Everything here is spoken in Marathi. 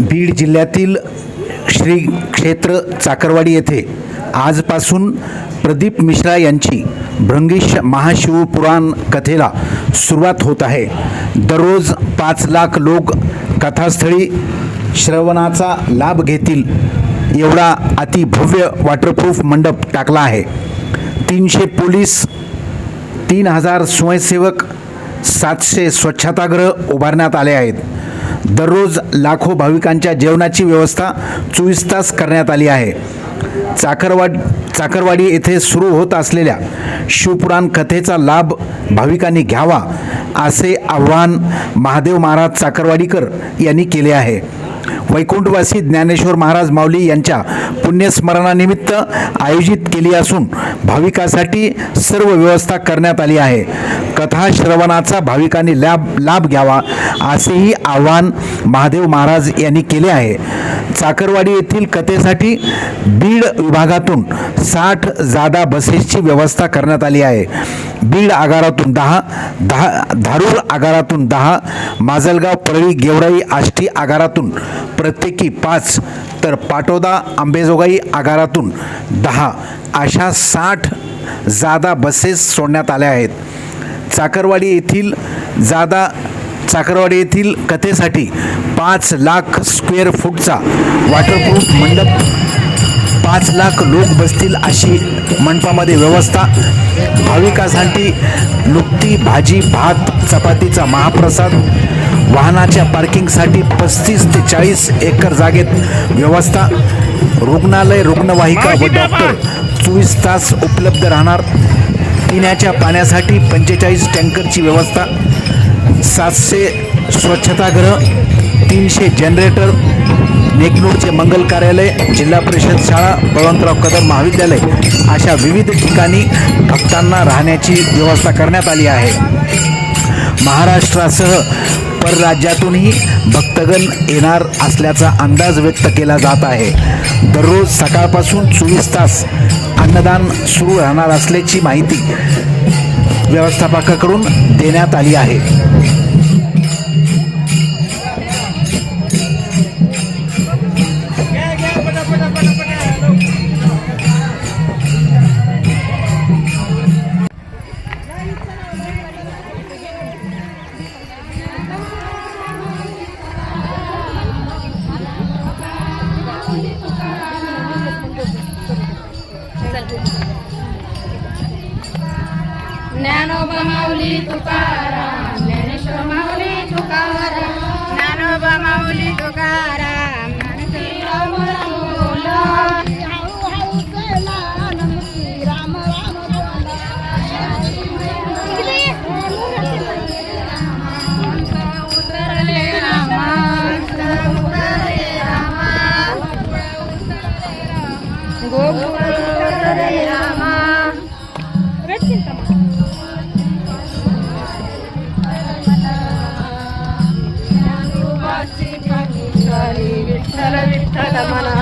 बीड जिल्ह्यातील श्री क्षेत्र चाकरवाडी येथे आजपासून प्रदीप मिश्रा यांची भृंगीश महाशिवपुराण कथेला सुरुवात होत आहे. दररोज पाच लाख लोक कथास्थळी श्रवणाचा लाभ घेतील एवढा अतिभव्य वॉटरप्रूफ मंडप टाकला आहे. तीनशे पोलीस तीन हजार स्वयंसेवक सातशे स्वच्छतागृह उभारण्यात आले आहेत. दररोज लाखो भाविकांच्या जेवणाची व्यवस्था चोवीस तास करण्यात आली आहे. चाकरवाड चाकरवाडी येथे सुरू होत असलेल्या शिवपुराण कथेचा लाभ भाविकांनी घ्यावा असे आव्हान महादेव महाराज चाकरवाडीकर यांनी केले आहे. वैकुंठवासी ज्ञानेश्वर महाराज माऊली यांच्या पुण्यस्मरणानिमित्त आयोजित केली असून भाविकासाठी सर्व व्यवस्था करण्यात आली आहे. कथा श्रवणाचा भाविकांनी लाभ लाभ घ्यावा असेही आवाहन महादेव महाराज यांनी केले आहे. चाकरवाडी येथील कथेसाठी बीड विभागातून साठ जादा बसेसची व्यवस्था करण्यात आली आहे. बीड आगारातून दहा दहा धारूर आगारातून दहा माजलगाव परळी गेवराई आष्टी आगारातून प्रत्येकी पाच तर पाटोदा आंबेजोगाई आगारातून दहा अशा साठ जादा बसेस सोडण्यात आल्या आहेत. चाकरवाडी येथील जादा चाकरवाडी येथील कथेसाठी पाच लाख स्क्वेअर फूटचा वॉटरप्रूफ मंडप पाच लाख लोक बसतील अशी मंडपामध्ये व्यवस्था. भाविकांसाठी नुकती भाजी भात चपातीचा महाप्रसाद वाहनाच्या पार्किंगसाठी पस्तीस ते चाळीस एकर जागेत व्यवस्था. रुग्णालय रुग्णवाहिका व डॉक्टर चोवीस तास उपलब्ध राहणार. पिण्याच्या पाण्यासाठी पंचेचाळीस टँकरची व्यवस्था. सातशे स्वच्छतागृह तीनशे जनरेटर नेकनूरचे मंगल कार्यालय जिल्हा परिषद शाळा बळवंतराव कदम महाविद्यालय अशा विविध ठिकाणी भक्तांना राहण्याची व्यवस्था करण्यात आली आहे. महाराष्ट्रासह परराज्यातूनही भक्तगण येणार असल्याचा अंदाज व्यक्त केला जात आहे. दररोज सकाळपासून चोवीस तास अन्नदान सुरू राहणार असल्याची माहिती व्यवस्थापकाकडून देण्यात आली आहे. ज्ञानोबा माऊली तुकाराम ज्ञानेश्वर माऊली तुकाराम ज्ञानोबा माऊली तुकाराम राम राम बोला उतरले रामा उतरले रामा गोकुळ उतरले रामा విఠల విఠల మనా